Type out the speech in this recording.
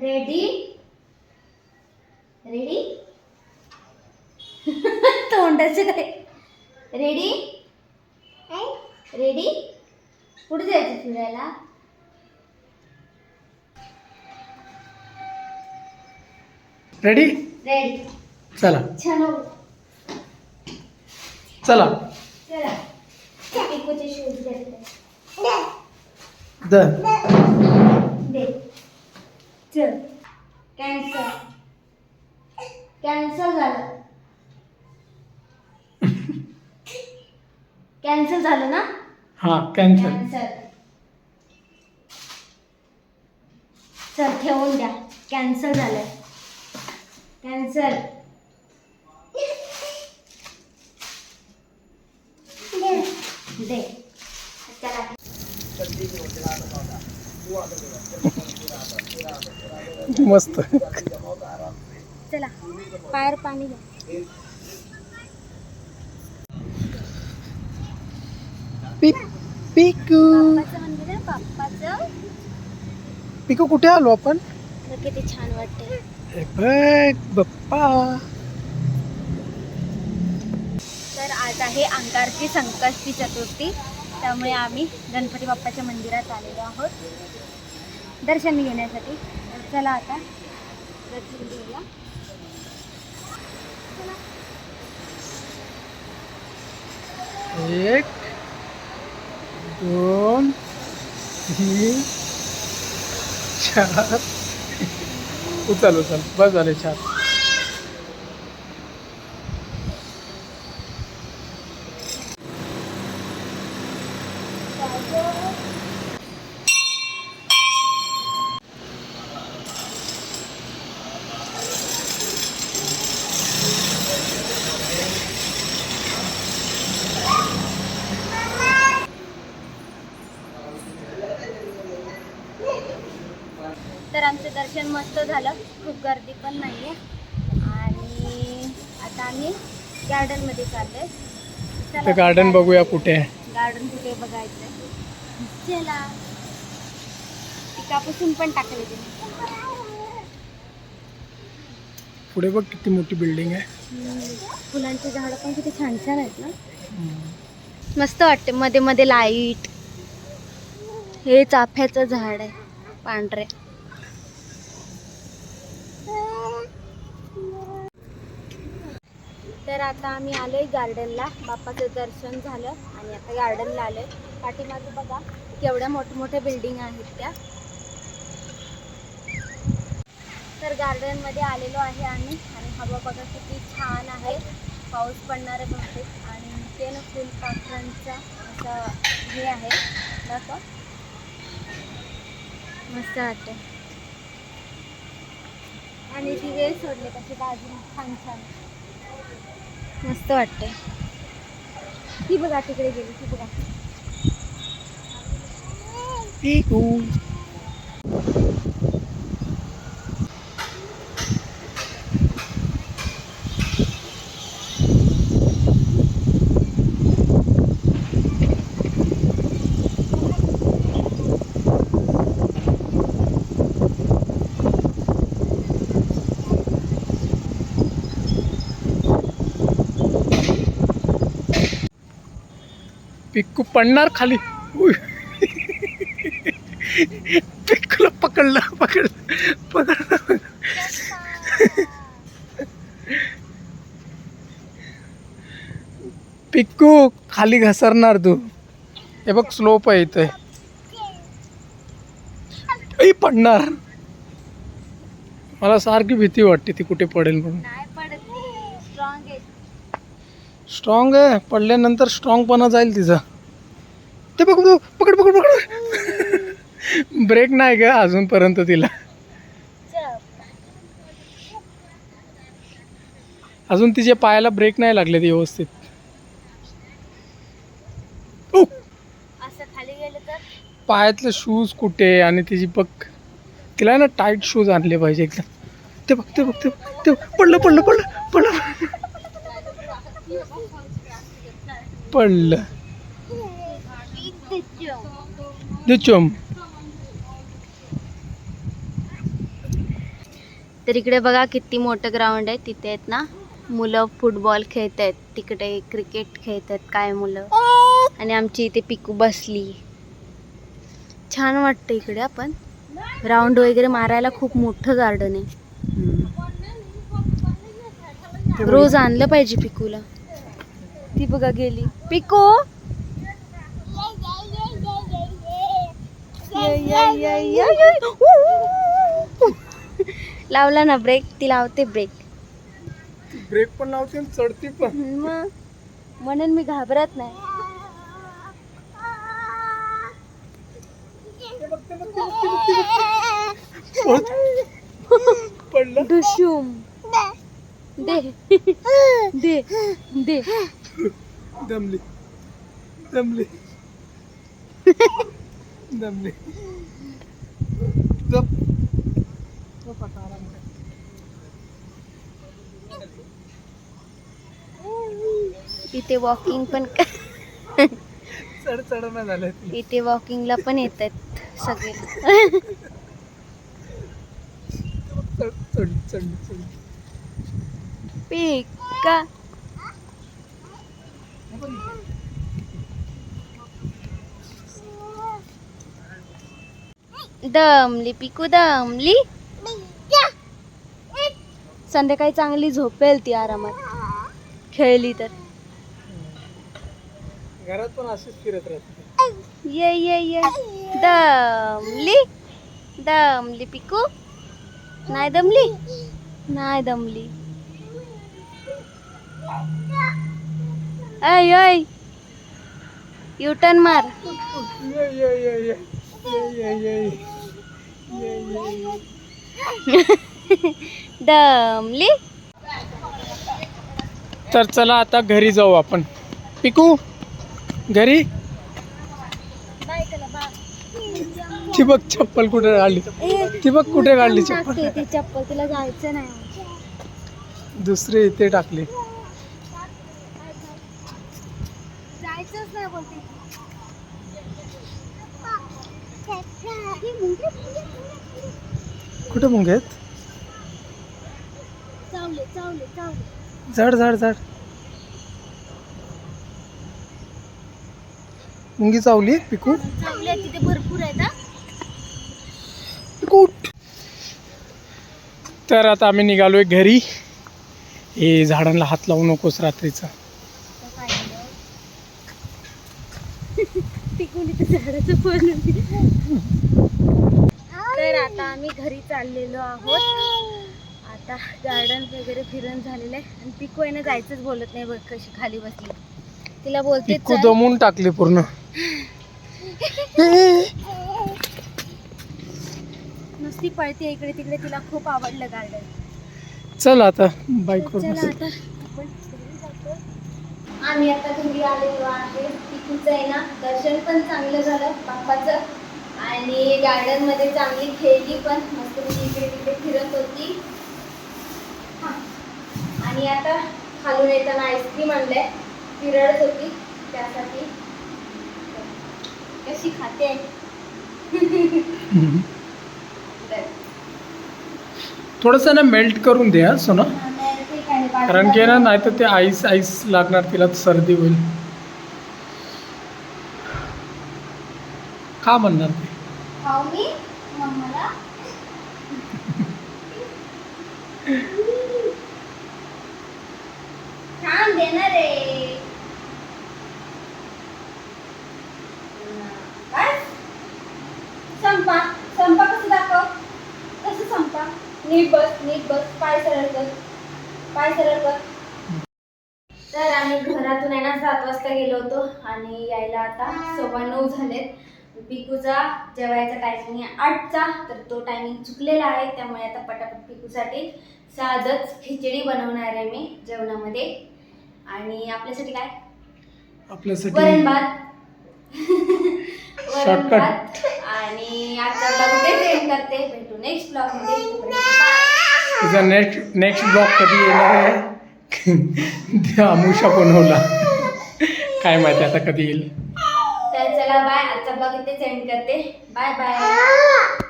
Ready ready तोंडाचं काय? Ready ready कुठे जायचं फिरायला? रेडी रेडी चला. छान हो. चला. चला. पिकोचे शूज दर दे चल कॅन्सल कॅन्सल झालं. कॅन्सल झालं ना? हा कॅन्सल कॅन्सल चल ठेवून द्या. कॅन्सल झालं कॅन्सल दे. चला. मस्त. चला पायर पाणी घ्या. पिक. पिकू पिकू कुठे आलो आपण? किती छान वाटते बाप्पा. तर आज आहे अंगारकी संकष्टी चतुर्थी. त्यामुळे आम्ही गणपती बाप्पाच्या मंदिरात आलेलो आहोत. दर्शन घेण्यासाठी. चला आता दर्शन घेऊया. एक दोन तीन चार. उचल उचल. बस झाले चार. तर आमचं दर्शन मस्त झालं. खूप गर्दी पण नाही आहे आणि आता आम्ही गार्डनमध्ये चाललोय. तर गार्डन बघूया कुठे आहे. गार्डन कुठे बघायचं चला पिकापासून पण टाकले पुढे बघ किती मोठी बिल्डिंग आहे. फुलांची झाडं पण किती छान छान आहेत ना. मस्त वाटते. मध्ये मध्ये लाइट हे चाफ्याचं झाड आहे. पांढरे. तर आता आम्ही आलोय गार्डनला बाप्पाचं दर्शन झालं आणि आता गार्डनला आलोय. पाठीमागे बघा. केवढ्या मोठमोठ्या बिल्डिंग आहेत त्या. तर गार्डनमध्ये आलेलो आहे आम्ही. आणि हवा बघा किती छान आहे. पाऊस पडणार आहे बहुतेक आणि ते ना फुलपाखरांचा असा हे आहे. दाखव. मस्त वाटते आणि दिवे सोडले कसे बाजूला छान छान. मस्त वाटते ती बघा तिकडे गेली ती बघा. पिकू पिक्कू पडणार खाली उय. पिक्कूला पकडलं पकडलं पकडलं. पिक्कू खाली घसरणार तू. हे बघ स्लोप आहे इथे. पडणार. मला सारखी भीती वाटते ती कुठे पडेल म्हणून. स्ट्रॉंग आहे. पडल्यानंतर स्ट्रॉंगपणा जाईल तिचा. ते बघ बघ, पकड पकड पकड. ब्रेक नाही ग अजूनपर्यंत तिला. अजून तिच्या पायाला ब्रेक नाही लागले व्यवस्थित. गेलं तर? पायातले शूज कुठे आणि तिची बघ. तिला ना टाईट शूज आणले पाहिजे एकदम ते बघ ते बघ ते ते. पडलं पडलं पडलं पडलं. पडलं. चोम. तर इकडे बघा किती मोठं ग्राउंड आहे. तिथे आहेत ना मुलं फुटबॉल खेळत आहेत. तिकडे क्रिकेट खेळत आहेत काय मुलं. आणि आमची इथे पिकू बसली. छान वाटतं इकडे आपण. राऊंड वगैरे मारायला खूप मोठं गार्डन आहे. रोज आणलं पाहिजे पिकूला. ती बघा गेली. पिकू! ये, ये, ये, ये. लावला ना ब्रेक ती लावते ब्रेक ब्रेक पण लावते आणि चढती पण. मग? म्हणून मी घाबरत नाही. पडलं? डुशूम दे. दे दे. दमली. दमली. दमली. जप. इथे वॉकिंग पण चढ चढ झालं इथे. वॉकिंगला पण येत आहेत सगळे पिका दमली पिकू दमली. संध्याकाळी चांगली झोपेल ती आरामात. खेळली तर. घरात पण अशीच फिरत राहते. ये ये ये. दमली. दमली पिकू. नाही दमली? नाही दमली. ऐ ऐ. युटर्न मार. ये ये ये. ये ये ये. ये ये ये. दमली. तर चला आता घरी जाऊ आपण. पिकू घरी? ती बघ चप्पल कुठे काढली. ती बघ कुठे काढली चप्पल. चप्पल तिला जायचं नाही. दुसरी इथे टाकली. कुठे मुंगे आहेत चावले चावले चावले झाड झाड झाड. मुंगी चावली पिकू. तिथे भरपूर आहेत हा. तर आता आम्ही निघालोय घरी. हे झाडांना हात लावू नकोस रात्रीचा. टिकून इथे झाडाचं पण तर आता आम्ही घरी चाललेलो आहोत. आता गार्डन वगैरे फिरून झालेलं आहे. आणि पिकू आहे ना जायचंच बोलत नाही बघ कशी खाली बसली. तिला बोलते पिकू चल. दमून टाकली पूर्ण. नुसती पळते इकडे तिकडे तिला खूप आवडलं गार्डन चल आता बाईकवर चला आता आपण घरी जातो. आम्ही आता घरी आलेलो आहे. पिकूचं आहे ना दर्शन पण चांगलं झालं बाप्पाचं आणि गार्डनमध्ये चांगली खेळली पण मस्त इकडे तिकडे फिरत होती. आणि आता खालून येताना आईस्क्रीम आणलंय. ती रडत होती त्यासाठी कशी खाते थोडस ना मेल्ट करून दे हा सोना. कारण की ना नाही तर ते आईस आईस लागणार तिला सर्दी होईल. का म्हणणार ते? देणार संपा. संपा कसं दाखव? कसं संपा? नीट बस नीट बस. पाय सरळ कर. पाय सरळ कर. तर आम्ही घरातून आहे ना सात वाजता गेलो होतो आणि यायला आता सव्वा नऊ झालेत. पिकूचा जेवायचा टायमिंग आहे आठचा तर तो टायमिंग चुकलेला आहे. त्यामुळे आता पटापट पिकूसाठी साधच खिचडी बनवणार आहे मी जेवणामध्ये. आणि आपल्यासाठी काय? वरण आपल्यासाठी भात वरण Shortcut. भात आणि आजचा ब्लॉग ते एंड करते. भेटू नेक्स्ट ब्लॉगमध्ये. तोपर्यंत bye. तुझा नेक्स्ट नेक्स्ट ब्लॉग कधी येणार आहे? ते आमुषा बनवला. काय माहिती आता कधी येईल. तर चला बाय आजचा ब्लॉग इथेच एंड करते. Bye bye